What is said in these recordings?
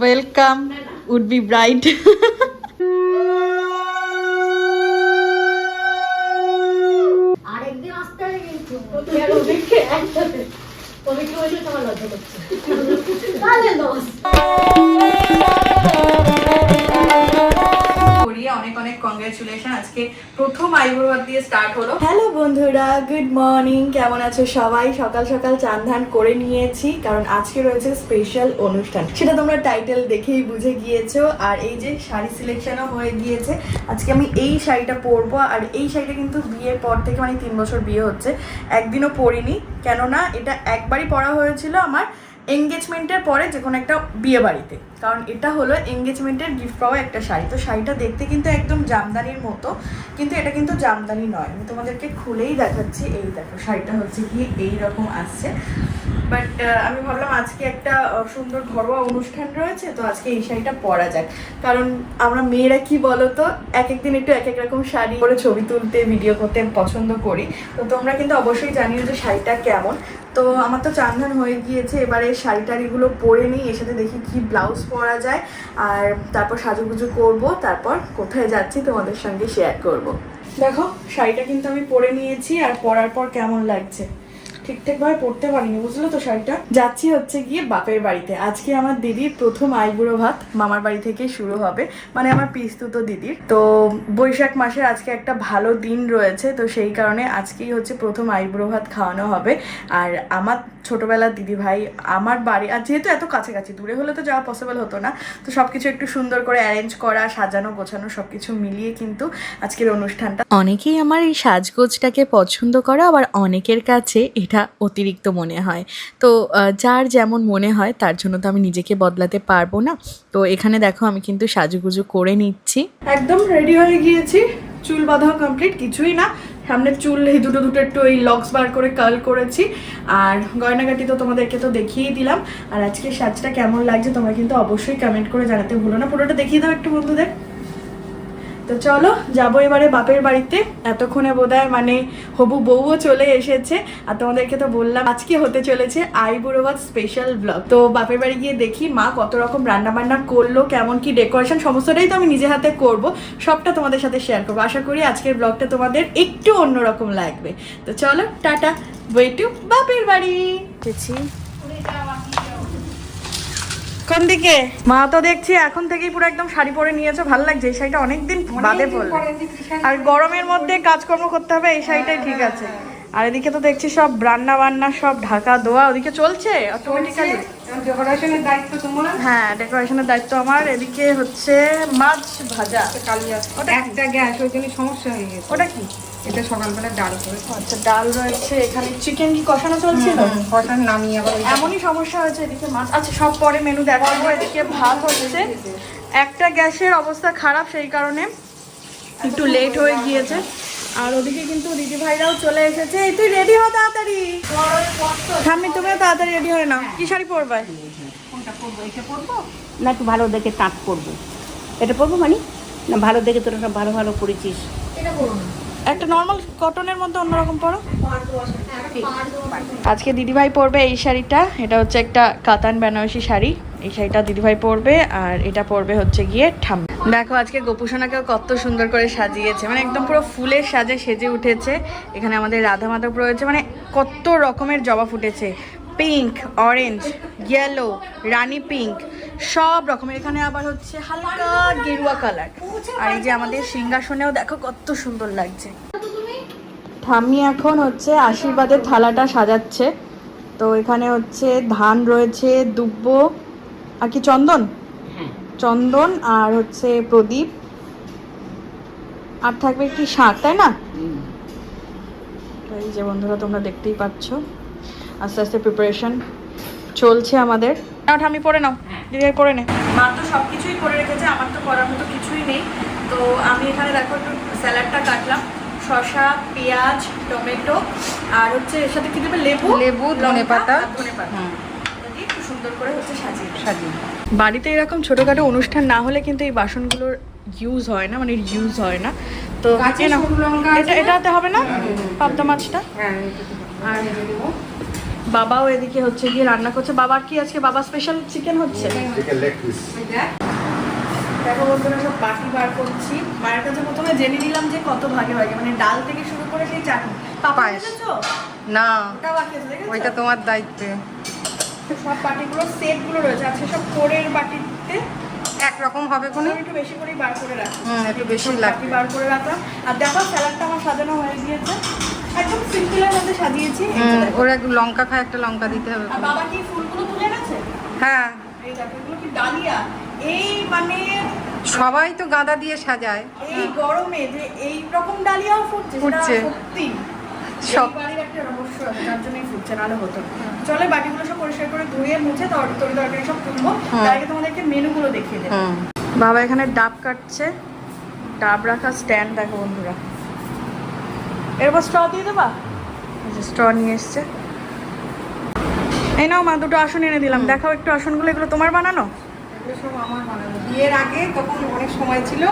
Welcome would be bright তোমার লজ্জা করছে। কংগ্রেচুলেশন আজকে প্রথম আইব্রো দিয়ে স্টার্ট হলো। হ্যালো বন্ধুরা গুড মর্নিং কেমন আছো সবাই? সকাল সকাল চান ধান করে নিয়েছি, কারণ আজকে রয়েছে স্পেশাল অনুষ্ঠান। সেটা তোমরা টাইটেল দেখেই বুঝে গিয়েছো, আর এই যে শাড়ি সিলেকশনও হয়ে গিয়েছে, আজকে আমি এই শাড়িটা পরবো, আর এই শাড়িটা কিন্তু বিয়ের পর থেকে মানে তিন বছর বিয়ে হচ্ছে, একদিনও পরিনি, কেননা এটা একবারই পরা হয়েছিল আমার এঙ্গেজমেন্টের পরে যে কোনো একটা বিয়ে বাড়িতে। কারণ এটা হলো এঙ্গেজমেন্টের গিফট পাওয়া একটা শাড়ি। তো শাড়িটা দেখতে কিন্তু একদম জামদানির মতো, কিন্তু এটা কিন্তু জামদানি নয়। আমি তোমাদেরকে খুলেই দেখাচ্ছি। এই দেখো, শাড়িটা হচ্ছে কি এইরকম আসছে। বাট আমি ভাবলাম আজকে একটা সুন্দর ঘরোয়া অনুষ্ঠান রয়েছে, তো আজকে এই শাড়িটা পরা যাক। কারণ আমরা মেয়েরা কি বলতো এক এক দিন একটু এক এক রকম শাড়ি করে ছবি তুলতে ভিডিও করতে পছন্দ করি। তো তোমরা কিন্তু অবশ্যই জানিও যে শাড়িটা কেমন। তো আমার তো চান্দান হয়ে গিয়েছে, এবারে শাড়ি টাড়িগুলো পরে নিই, এর সাথে দেখি কি ব্লাউজ পরা যায়। আর তারপর সাজুগুজু করব, তারপর কোথায় যাচ্ছি তোমাদের সঙ্গে শেয়ার করব। দেখো, শাড়িটা কিন্তু আমি পরে নিয়েছি, আর পরার পর কেমন লাগছে? ঠিকঠাকভাবে পড়তে পারিনি, বুঝলো তো শাড়িটা? যাচ্ছি হচ্ছে গিয়ে বাপের বাড়িতে। আজকে আমার দিদির প্রথম আইবুড়ো ভাত মামার বাড়ি থেকে শুরু হবে। মানে আমার পিস্তুতো দিদির। তো বৈশাখ মাসে আজকে একটা ভালো দিন রয়েছে, তো সেই কারণে আজকেই হচ্ছে প্রথম আইবুড়ো ভাত খাওয়ানো হবে। আর আমার ছোটবেলার দিদি ভাই, আমার বাড়ি, আর যেহেতু এত কাছাকাছি, দূরে হলে তো যাওয়া পসিবল হতো না। তো সব কিছু একটু সুন্দর করে অ্যারেঞ্জ করা, সাজানো, গোছানো সব কিছু মিলিয়ে কিন্তু আজকের অনুষ্ঠানটা। অনেকেই আমার এই সাজগোজটাকে পছন্দ করে, আবার অনেকের কাছে এটা অতিরিক্ত মনে হয়। তো যার যেমন মনে হয় তার জন্য তো আমি নিজেকে বদলাতে পারব না। তো, এখানে দেখো আমি কিন্তু সাজুগুজু করে নিচ্ছি। একদম রেডি হয়ে গিয়েছি। চুল বাঁধাও কমপ্লিট কিছুই না। সামনে চুল, এই দুটো দুটো একটু এই লক্স বার করে কার্ল করেছি। আর গয়নাগাটি তো তোমাদেরকে তো দেখিয়েই দিলাম। আর আজকে সাজটা কেমন লাগছে তোমরা কিন্তু অবশ্যই কমেন্ট করে জানাতে ভুলো না। পুরোটা দেখিয়ে দাও একটু বন্ধুদের। তো চলো, যাব এবারে বাপের বাড়িতে। এতক্ষণে বোধহয় মানে হবু বউও চলে এসেছে। আর তোমাদেরকে তো বললাম, আজকে হতে চলেছে আই বুড়োবাদ স্পেশাল ব্লগ তো বাপের বাড়ি গিয়ে দেখি মা কত রকম রান্না বান্না করল, কেমন কি ডেকোরেশন সমস্তটাই তো আমি নিজে হাতে করব। সবটা তোমাদের সাথে শেয়ার করব। আশা করি আজকের ব্লগটা তোমাদের একটু অন্যরকম লাগবে। তো চলো, টাটা ওয়ে টু বাপের বাড়ি। কোন দিকে? মা তো দেখছি এখন থেকেই পুরো একদম শাড়ি পরে নিয়েছো ভালো লাগছে। এই শাড়িটা অনেকদিন বাদে পড়ল আর গরমের মধ্যে কাজকর্ম করতে হবে এই শাড়িটাই ঠিক আছে। আর এদিকে তো দেখছি সব রান্না বান্না সব ঢাকা দোয়া ওদিকে চলছে অটোমেটিক্যালি ডেকোরেশনের দায়িত্ব তোমার? হ্যাঁ ডেকোরেশনের দায়িত্ব আমার এদিকে হচ্ছে মাছ ভাজা। কালিয়া। একটা গ্যাস ওই জন্য সমস্যা হয়ে গেছে। ওটা কি? এটা সকালবেলা ডাল করে আচ্ছা ডাল রয়েছে এখানে চিকেন কি কষানো চলছিল? কটার নামিয়ে আবার এমনই সমস্যা হয়েছে এদিকে মাছ। আচ্ছা সব পরে মেনু দেখাবো এদিকে ভাত হচ্ছে। একটা গ্যাসের অবস্থা খারাপ সেই কারণে একটু লেট হয়ে গিয়েছে। আর ওদিকে কিন্তু দিদি ভাইরাও চলে এসেছে। এই তুই রেডি হ তাড়াতাড়ি। ঠাম্মি তুমিও তাড়াতাড়ি রেডি হয়ে নাও। কি শাড়ি পরবে? না একটু ভালো দেখে তাঁত করব এটা পরবো মানে? না ভালো দেখে তোরা সব ভালো ভালো করেছিস এটা করুন একটা নর্মাল কটনের মধ্যে অন্যরকম পরো? আজকে দিদিভাই পরবে এই শাড়িটা। এটা হচ্ছে একটা কাতান বেনারসি শাড়ি। এই শাড়িটা দিদিভাই পরবে আর এটা পরবে হচ্ছে গিয়ে ঠাম দেখো, আজকে গোপুসোনাকেও কত সুন্দর করে সাজিয়েছে। মানে একদম পুরো ফুলের সাজে সেজে উঠেছে। এখানে আমাদের রাধা মাধব রয়েছে। মানে কত রকমের জবা ফুটেছে। Pink, orange yellow rani pink. সব রকমের। এখানে আবার হচ্ছে হালকা গেরুয়া কালার আর এই যে আমাদের সিংহাসনেও দেখো কত সুন্দর লাগছে। ঠাম্মি এখন হচ্ছে আশীর্বাদের থালাটা সাজাচ্ছে। তো এখানে হচ্ছে ধান রয়েছে দুব্ব আর কি চন্দন? চন্দন আর হচ্ছে প্রদীপ। আর থাকবে কি শাক তাই না? এই যে বন্ধুরা তোমরা দেখতেই পাচ্ছ। আস্তে আস্তে প্রিপারেশন চলছে আমাদের। নাও ঠাম্মি পরে নাও। দিদি পরে নে। মা তো সব কিছুই করে রেখেছে আমার তো করার মতো কিছুই নেই। তো আমি এখানে দেখো একটু স্যালাডটা কাটলাম। শসা পেঁয়াজ টমেটো আর হচ্ছে এর সাথে কি দেবে? লেবু লেবু, দিয়ে একটু সুন্দর করে হচ্ছে সাজিয়ে সাজিয়ে বাড়িতে এরকম ছোটখাটো অনুষ্ঠান না হলে কিন্তু এই বাসনগুলোর ইউজ হয় না মানে ইউজ হয় না। তো এটাতে হবে না? পাবদা মাছটা? হ্যাঁ আর বাবাও এদিকে হচ্ছে গিয়ে রান্না করছে। বাবার কি আজকে বাবা স্পেশাল চিকেন হচ্ছে? দেখো বন্ধুরা সব বাটি বার করছি। মায়ের কাছে প্রথমে জেনে নিলাম যে কত ভাগে ভাগে মানে ডাল থেকে শুরু করে সেই চাটনি। পাপা পায়েস। না। ওটা বাকি আছে ওইটা তোমার দায়িত্বে। সব বাটিগুলো সেটগুলো রয়েছে। আজকে সব কোরের বাটিতে। একরকম হবে কোনো? একটু বেশি করেই বার করে রাখি একটু বেশি লাগবে। বার করে রাখলাম। আর দেখো স্যালাডটা আমার সাজানো হয়ে গিয়েছে। একদম সিম্পলের মধ্যে সাজিয়েছি। ওরা একটু লঙ্কা খায় একটা লঙ্কা দিতে হবে আর বাবা কি ফুলগুলো তুলে গেছে হ্যাঁ এই দেখো এগুলো কি ডালিয়া এই মানে সবাই তো গাঁদা দিয়ে সাজায় এই গরমে যে এই রকম ডালিয়াও ফুটছে সেটা ফুটছে। সত্যি সব। বাড়ির একটা রহস্য আছে যার জন্যই ফুটছে নাহলে হতো। চলে বাটিগুলো সব পরিষ্কার করে ধুয়ে মুছে তর- তরি তরকারি সব তুলবো হুম। তার আগে তোমাদেরকে মেনুগুলো দেখিয়ে দেবো বাবা এখানে ডাব কাটছে ডাব রাখা স্ট্যান্ড দেখো বন্ধুরা এরপর স্ট্র দিয়ে দেবা? স্ট্র নিয়ে এসছে। এই নাও মা দুটো আসন এনে দিলাম। দেখাও একটু আসনগুলো এগুলো তোমার বানানো? বিয়ের আগে তখন অনেক সময় ছিল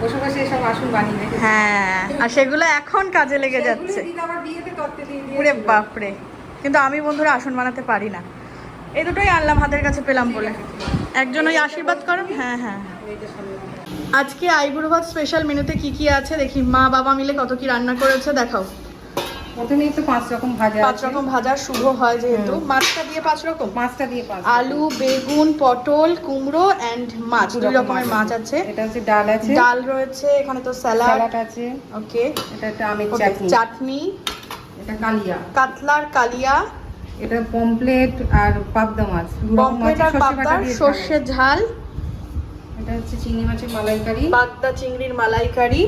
বসে বসে এসব আসন বানিয়ে হ্যাঁ আর সেগুলো এখন কাজে লেগে যাচ্ছে। ওরে বাপরে। কিন্তু আমি বন্ধুরা আসন বানাতে পারি না। এই দুটোই আনলাম হাতের কাছে পেলাম বলে। একজন ওই আশীর্বাদ করুন হ্যাঁ হ্যাঁ। আজকে আইবুড়ো ভাত স্পেশাল মেনুতে কি কি আছে? দেখি মা বাবা মিলে কত কি রান্না করেছে দেখাও। প্রথমেই তো পাঁচ রকম ভাজা পাঁচ রকম ভাজা শুভ হয় যেহেতু। মাছটা দিয়ে পাঁচ রকম? পাঁচটা দিয়ে পাঁচ আলু বেগুন পটল কুমড়ো অ্যান্ড মাছ। দুই রকমের মাছ আছে। এটা হচ্ছে ডাল আছে। ডাল রয়েছে এখানে তো স্যালাড। আছে। ওকে। এটা একটা আমের চাটনি। চাটনি। এটা কালিয়া। কাতলার কালিয়া। এটা পমপ্লেট আর পাবদা মাছ। পমফ্রেট আর পাবদা সর্ষে ঝাল। এটা হচ্ছে চিংড়ি মাছের মালাইকারি। পাবদা চিংড়ির মালাইকারি।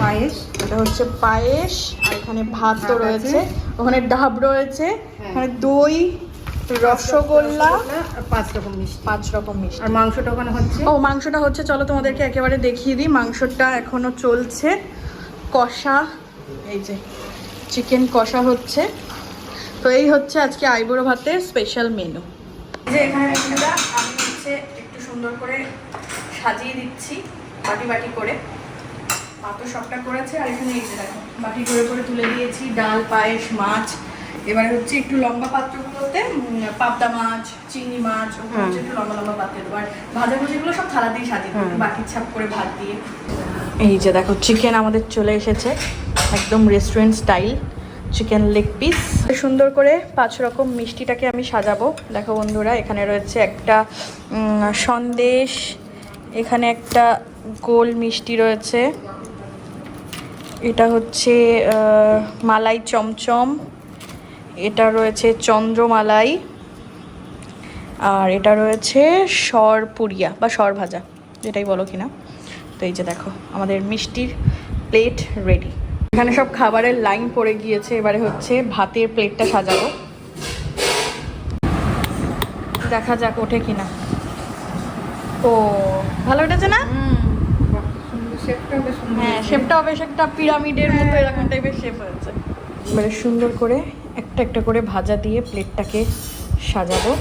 পায়েস। এটা হচ্ছে পায়েস আর এখানে ভাত তো রয়েছে ওখানে ডাব রয়েছে হ্যাঁ। ওখানে দই রসগোল্লা পাঁচ রকম মিষ্টি। পাঁচ রকম মিষ্টি। আর মাংসটা ওখানে হচ্ছে? ও মাংসটা হচ্ছে চলো তোমাদেরকে একেবারে দেখিয়ে দিই। মাংসটা এখনও চলছে। কষা এই যে চিকেন কষা হচ্ছে। তো এই হচ্ছে আজকে আইবুড়ো ভাতের স্পেশাল মেনু যে এখানে আমি সুন্দর করে সাজিয়ে দিচ্ছি বাটি বাটি করে। মা তো সবটা করেছে আর এখানে এই দেখো বাটি করে করে তুলে দিয়েছি ডাল পায়েস মাছ। এবারে হচ্ছে একটু লম্বা পাত্রগুলোতে পাবদা মাছ চিংড়ি মাছ ওগুলো হচ্ছে একটু লম্বা লম্বা পাত্রে দেবো। আর ভাজা ভুজিগুলো সব থালা দিয়ে সাজিয়ে দেবো বাটির ছাপ করে ভাত দিয়ে। এই যে দেখো চিকেন আমাদের চলে এসেছে একদম restaurant style chicken leg piece সুন্দর করে পাঁচ রকম মিষ্টিটাকে আমি সাজাবো। দেখো বন্ধুরা, এখানে রয়েছে একটা সন্দেশ, এখানে একটা গোল মিষ্টি রয়েছে। এটা হচ্ছে মালাই চমচম। এটা রয়েছে চন্দ্রমালাই। আর এটা রয়েছে সরপুরিয়া বা সর ভাজা যেটাই বলো কিনা। তো এই যে দেখো, আমাদের মিষ্টির প্লেট রেডি এখানে সব খাবারের লাইন পড়ে গিয়েছে এবারে হচ্ছে ভাতের প্লেটটা সাজাবো। দেখা যাক ওঠে কিনা। ও ভালো উঠেছে না? শেপটা বেশ হ্যাঁ শেপটাও বেশ একটা পিরামিডের মতো এরকম টাইপের শেপ হয়েছে। এবারে সুন্দর করে একটা একটা করে ভাজা দিয়ে প্লেটটাকে সাজাবো।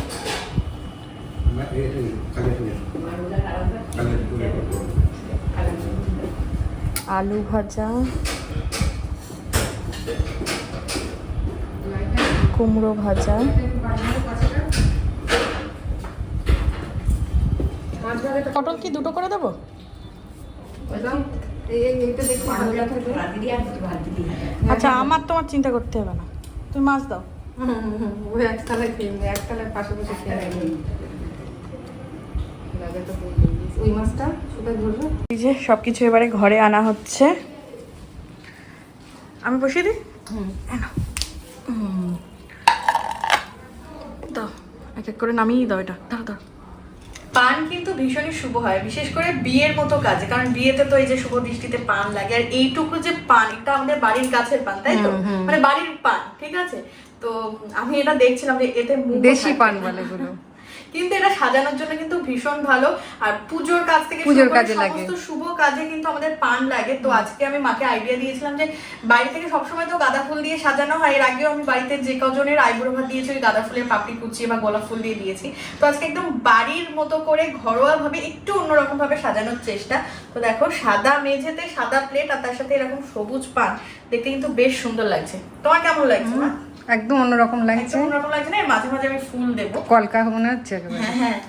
আলু ভাজা, কুমড়ো ভাজা, পটল কি দুটো করে দেবো? আচ্ছা আমার তোমার চিন্তা করতে হবে না। তুমি মাছ দাও। একতলায় একতলায় পাশে বসে খেয়ে মাছটা ধরবে। এই যে সব কিছু এবারে ঘরে আনা হচ্ছে। আমি বসিয়ে দিই? হুম। দাও এক এক করে নামিয়ে দাও এটা। দাও দাও। পান কিন্তু ভীষণই শুভ হয় বিশেষ করে বিয়ের মতো কাজে কারণ বিয়েতে তো এই যে শুভ দৃষ্টিতে পান লাগে আর এইটুকু যে পান এটা আমাদের বাড়ির গাছের পান তাই তো? মানে বাড়ির পান ঠিক আছে? তো আমি এটা দেখছিলাম যে এতে দেশি পান বলে এগুলো। কিন্তু এটা সাজানোর জন্য কিন্তু ভীষণ ভালো। আর পুজোর কাজ থেকে পুজোর কাজে লাগে। শুভ কাজে কিন্তু আমাদের পান লাগে। তো আজকে আমি মাকে আইডিয়া দিয়েছিলাম যে বাড়ি থেকে সবসময় তো গাঁদা ফুল দিয়ে সাজানো হয়। এর আগেও আমি বাড়িতে যে কজনের আইবুড়ো ভাত দিয়েছি ওই গাঁদা ফুলের পাপড়ি কুচিয়ে বা গোলাপ ফুল দিয়ে দিয়েছি। তো আজকে একদম বাড়ির মতো করে ঘরোয়া ভাবে একটু অন্যরকম ভাবে সাজানোর চেষ্টা। তো দেখো সাদা মেঝেতে সাদা প্লেট আর তার সাথে এরকম সবুজ পান। দেখতে কিন্তু বেশ সুন্দর লাগছে। তোমার কেমন লাগছে মা? একদম অন্যরকম লাগছে। একদম অন্যরকম লাগছে না মাঝে মাঝে আমি ফুল দেবো। কলকা মনে হচ্ছে একেবারে। হ্যাঁ হ্যাঁ।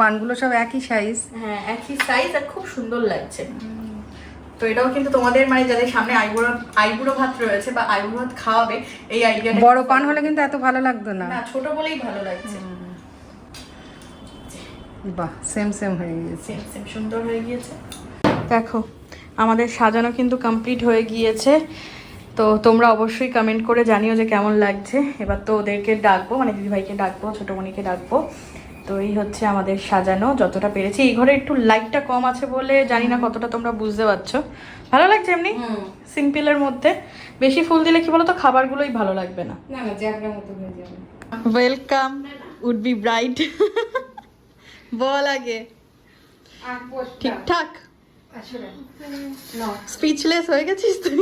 পানগুলো সব একই সাইজ হ্যাঁ একই সাইজ আর খুব সুন্দর লাগছে। তো এটাও কিন্তু তোমাদের মানে যাদের সামনে আইবুড়ো আইবুড়ো ভাত রয়েছে বা আইবুড়ো ভাত খাওয়াবে এই আইডিয়াটা বড় পান হলে কিন্তু এত ভালো লাগতো না। না ছোট বলেই ভালো লাগছে। বাহ সেম সেম হয়ে গিয়েছে। সেম সেম সুন্দর হয়ে গিয়েছে। দেখো আমাদের সাজানো কিন্তু কমপ্লিট হয়ে গিয়েছে। তো তোমরা অবশ্যই কমেন্ট করে জানিও যে কেমন লাগছে। এবার তো ওদেরকে ডাকবো মানে দিদিভাইকে ডাকবো ছোটোমণিকে ডাকবো। তো এই হচ্ছে আমাদের সাজানো যতটা পেরেছি। এই ঘরে একটু লাইটটা কম আছে বলে জানি না কতটা তোমরা বুঝতে পারছ। ভালো লাগছে এমনি? সিম্পলের মধ্যে। বেশি ফুল দিলে কি বলো তো খাবারগুলোই ভালো লাগবে না। ওয়েলকাম উড বি ব্রাইট বল আগে। ঠিকঠাক। স্পিচলেস হয়ে গেছিস তুই?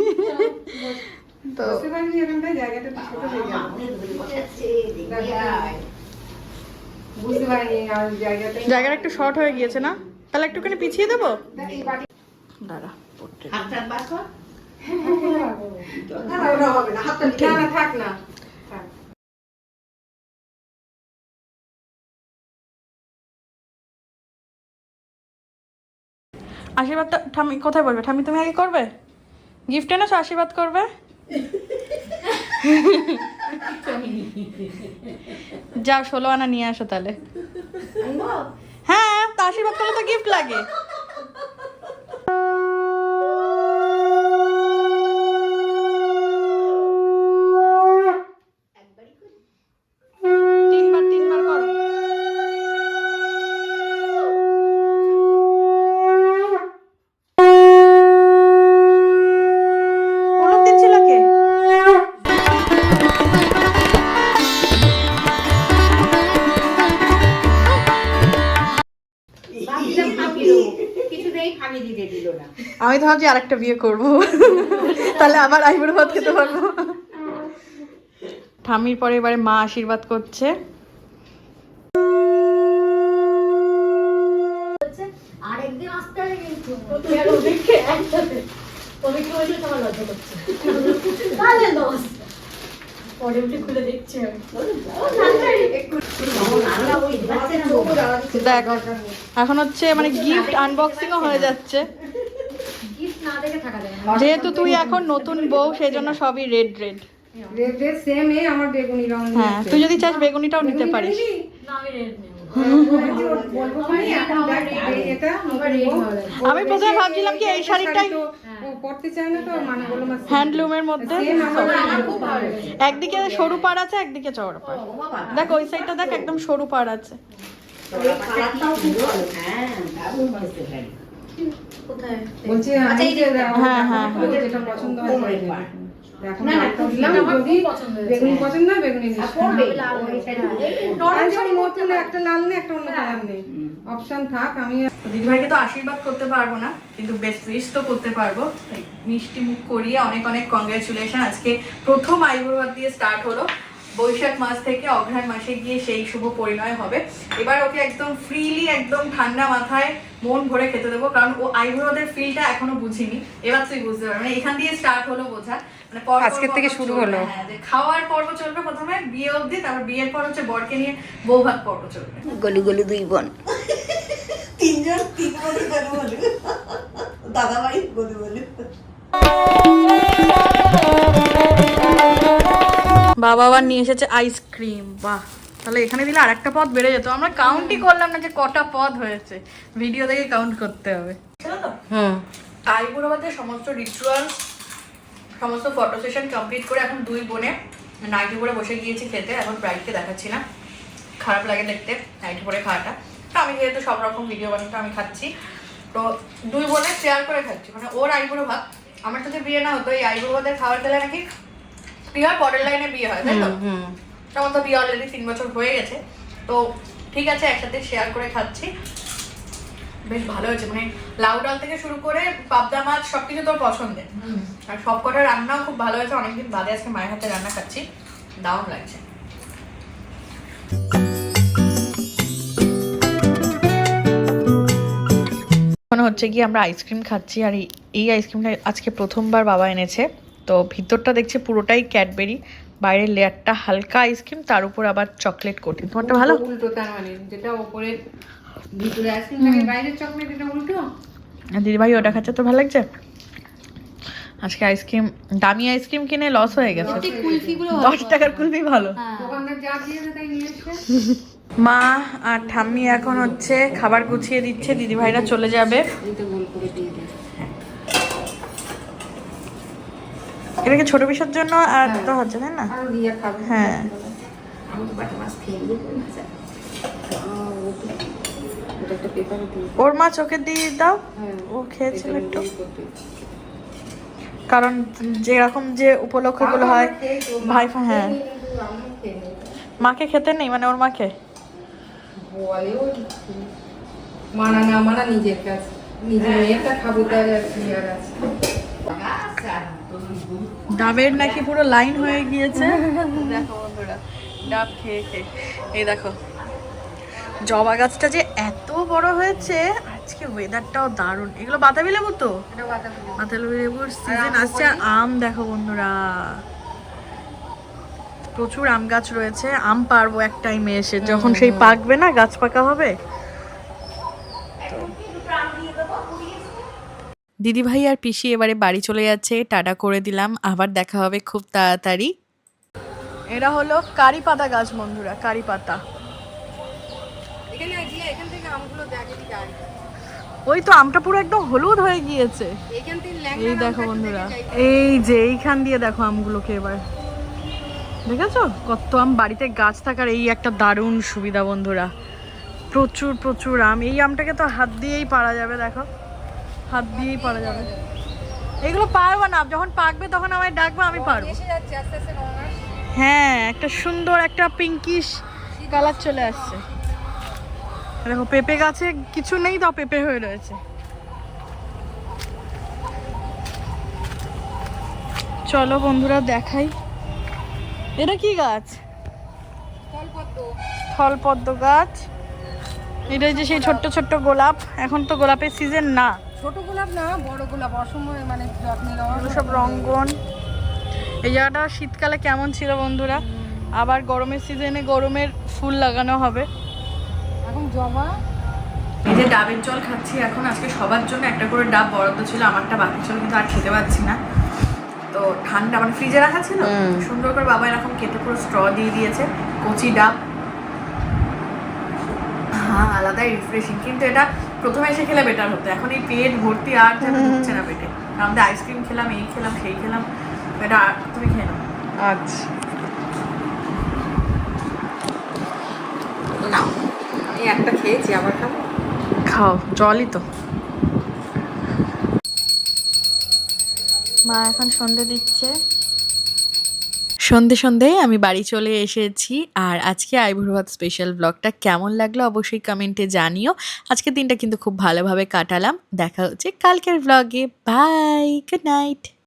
তো জায়গাটা একটু শর্ট হয়ে গিয়েছে না? তাহলে একটুখানি পিছিয়ে দেবো? দাঁড়া হাতটা থাক না। আশীর্বাদটা ঠামি কোথায় বলবে ঠামি তুমি আগে করবে? গিফট এনেছো আশীর্বাদ করবে? যাও ষোলো আনা নিয়ে আসো তাহলে। হ্যাঁ তো আশীর্বাদ করলে তো গিফট লাগে। কিছুতেই দিতে দিল না। আমি তো ভাবছি আরেকটা বিয়ে করব। তাহলে আবার আইবুড়ো ভাত খেতে পারব। ঠামির পরে এবারে মা আশীর্বাদ করছে। আরেকদিন আসতে হবে কিন্তু। তোমার লজ্জা করছে তাহলে পরে উঠে খুলে দেখছি আমি। দেখ এখন হচ্ছে মানে গিফট আনবক্সিংও হয়ে যাচ্ছে। যেহেতু তুই এখন নতুন বউ সেই জন্য সবই red red red red same এ আমার বেগুনি রং হ্যাঁ তুই যদি চাস বেগুনিটাও নিতে পারিস। না আমি রেড নেব। আমি প্রথমে ভাবছিলাম কি এই শাড়িটাই পড়তে চায় না তো মানে বললাম হ্যান্ডলুমের মধ্যে? একদিকে সরু পাড় আছে একদিকে চওড়া পাড়। দেখ ওই সাইডটা দেখ একদম সরু পাড় আছে। কোথায়? বলছি হ্যাঁ, হ্যাঁ, যেটা পছন্দ হয়। এখন না, না, একটা দিলাম আমার যদি খুব পছন্দ হয়েছে। বেগুনি পছন্দ হয় বেগুনি একটা লাল নেই একটা অন্য কালার নেই। অপশন থাক আমি দিদিভাইকে তো আশীর্বাদ করতে পারব না কিন্তু বেস্ট উইশ তো করতে পারব। মিষ্টি মুখ করিয়ে অনেক অনেক কংগ্রেচুলেশন আজকে প্রথম আইবুর দিয়ে স্টার্ট হলো। বৈশাখ মাস থেকে অঘ্রাণ মাসে গিয়ে সেই শুভ পরিণয় হবে। এবার ওকে একদম ফ্রিলি একদম ঠান্ডা মাথায় মন ভরে খেতে দেবো কারণ ও আইবুড়োদের ফিলটা এখনও বুঝিনি। এবার তুই বুঝতে পারবি মানে এখান দিয়ে স্টার্ট হলো বোঝা। মানে আজকের থেকে শুরু হলো। হ্যাঁ খাওয়ার পর্ব চলবে প্রথমে বিয়ে অবধি তারপর বিয়ের পর হচ্ছে বরকে নিয়ে বৌভাত পর্ব চলবে। গলু গলু দুই বোন। তিনজন তিন বলে দাদা বাড়ি গরু বলে বাবা আবার নিয়ে এসেছে আইসক্রিম বাহ। তাহলে এখানে দিলে আরেকটা পদ বেড়ে যেত। আমরা কাউন্টই করলাম না যে কটা পদ হয়েছে। ভিডিও দেখে কাউন্ট করতে হবে। হুম। সমস্ত রিচুয়াল সমস্ত ফটো সেশন কমপ্লিট করে এখন দুই বোনে নাইটি পরে বসে গিয়েছি খেতে। এখন ব্রাইডকে দেখাচ্ছি না। খারাপ লাগে দেখতে নাইটি পরে খাওয়াটা। তো আমি যেহেতু সব রকম ভিডিও বানাতে আমি খাচ্ছি। তো দুই বোনে শেয়ার করে খাচ্ছি। মানে ওর আইবুড়ো ভাত। আমার সাথে বিয়ে না হতো এই আইবুড়ো ভাতের খাবার খেলে নাকি কি হয় পরের লাইনে বিয়ে হয় তাই তো? তখন তো বিয়ে অলরেডি তিন বছর হয়ে গেছে। তো ঠিক আছে একসাথে শেয়ার করে খাচ্ছি। বেশ ভালো হয়েছে মানে লাউ ডাল থেকে শুরু করে পাবদা মাছ সবকিছু তোর পছন্দের। আর সব কটা রান্নাও খুব ভালো হয়েছে অনেকদিন বাদে আজকে মায়ের হাতে রান্না খাচ্ছি। দারুণ লাগছে। হচ্ছে কি আমরা আইসক্রিম খাচ্ছি আর এই আইসক্রিমটা আজকে প্রথমবার বাবা এনেছে। তো ভিতরটা দেখছে পুরোটাই ক্যাডবেরি বাইরের লেয়ারটা হালকা আইসক্রিম তার উপর আবার চকলেট কোটিং তোমারটা ভালো? উল্টো তার মানে যেটা ওপরে ভিতরে আইসক্রিম থাকে বাইরের চকলেট এটা উল্টো? আর দিদিভাই ওটা খাচ্ছে তো ভালো লাগছে? আজকে আইসক্রিম দামি আইসক্রিম কিনে লস হয়ে গেছে। দশ টাকার কুলফি ভালো। দোকানদার যা দিয়েছে তাই নিয়ে এসছে। মা আর ঠাম্মি এখন হচ্ছে খাবার গুছিয়ে দিচ্ছে দিদিভাইরা চলে যাবে এইটা গোল করে দিয়ে দিই এটাকে ছোট বিষয়ের জন্য? আর তো হচ্ছে তাই না? হ্যাঁ। বাটা মাছ পেপারে দিয়ে ওর মা চোখে দিয়ে দাও। হ্যাঁ ও খেয়েছিল একটু। কারণ যেরকম যে উপলক্ষগুলো হয় ভাই হ্যাঁ। মাকে খেতে নেই? মানে ওর মাকে? মানা না মানা নিজের কাছে নিজের মেয়েটা খাব তাই আর কি আর আছে। ডাবের নাকি পুরো লাইন হয়ে গিয়েছে? দেখো বন্ধুরা ডাব খেয়ে খেয়ে। এই দেখো জবা গাছটা যে এত বড় হয়েছে আজকে ওয়েদারটাও দারুণ। এগুলো বাতাবি লেবু তো? এটা লেবু। বাতাবি লেবুর সিজন আসছে। আর আম দেখো বন্ধুরা প্রচুর আম গাছ রয়েছে। আম পারব এক টাইমে এসে যখন সেই পাকবে না গাছ পাকা হবে? দিদিভাই আর পিসি এবারে বাড়ি চলে যাচ্ছে টাটা করে দিলাম আবার দেখা হবে খুব তাড়াতাড়ি। এরা হলো কারি পাতা গাছ বন্ধুরা কারি পাতা। ওই তো আমটা পুরো একদম হলুদ হয়ে গিয়েছে। এই দেখো বন্ধুরা এই যে এইখান দিয়ে দেখো আমগুলোকে এবার। দেখেছ? কত আম বাড়িতে গাছ থাকার এই একটা দারুণ সুবিধা বন্ধুরা। প্রচুর প্রচুর আম। এই আমটাকে তো হাত দিয়েই পারা যাবে দেখো। হাত দিয়েই পারা যাবে। এগুলো পারব না যখন পাকবে তখন আমায় ডাকবে আমি পারব। হ্যাঁ একটা সুন্দর একটা পিঙ্কিশ কালার চলে আসছে। দেখো পেঁপে গাছে কিছু নেই তাও পেঁপে হয়ে রয়েছে। চলো বন্ধুরা দেখাই। এটা কি গাছ? ফলপদ্ম থলপদ্ম গাছ। এটা যে সেই ছোট্ট ছোট্ট গোলাপ এখন তো গোলাপের সিজন না। ছোট গোলাপ না বড় গোলাপ অসময় মানে যত্ন নেওয়া সব রঙ্গন। এই জায়গাটা শীতকালে কেমন ছিল বন্ধুরা? আবার গরমের সিজনে গরমের ফুল লাগানো হবে। এখন জবা। এই যে ডাবের জল খাচ্ছি এখন আজকে সবার জন্য একটা করে ডাব বরাদ্দ ছিল আমারটা বাকি ছিল কিন্তু আর খেতে পাচ্ছি না। তো ঠান্ডা মানে ফ্রিজে রাখা ছিল? সুন্দর করে বাবা এরকম কেটে পুরো স্ট্র দিয়ে দিয়েছে কচি ডাব। হ্যাঁ আলাদাই রিফ্রেশিং কিন্তু এটা প্রথমে এসে খেলে বেটার হতো। এখন এই পেট ভর্তি আর যেন ঢুকছে না পেটে। আমাদের আইসক্রিম খেলাম এই খেলাম সেই খেলাম। এটা আর- তুমি খেয়ে নাও। আচ্ছা। আমি একটা খেয়েছি আবার খাব? খাও জলই তো। মা এখন সন্ধে দিচ্ছে। সন্ধে সন্ধে আমি বাড়ি চলে এসেছি আর আজকে আইভুর ভাত স্পেশাল ব্লগটা কেমন লাগল অবশ্যই কমেন্টে জানিও। আজকে দিনটা কিন্তু খুব ভালোভাবে কাটালাম। দেখা হচ্ছে কালকের ব্লগে বাই গুড নাইট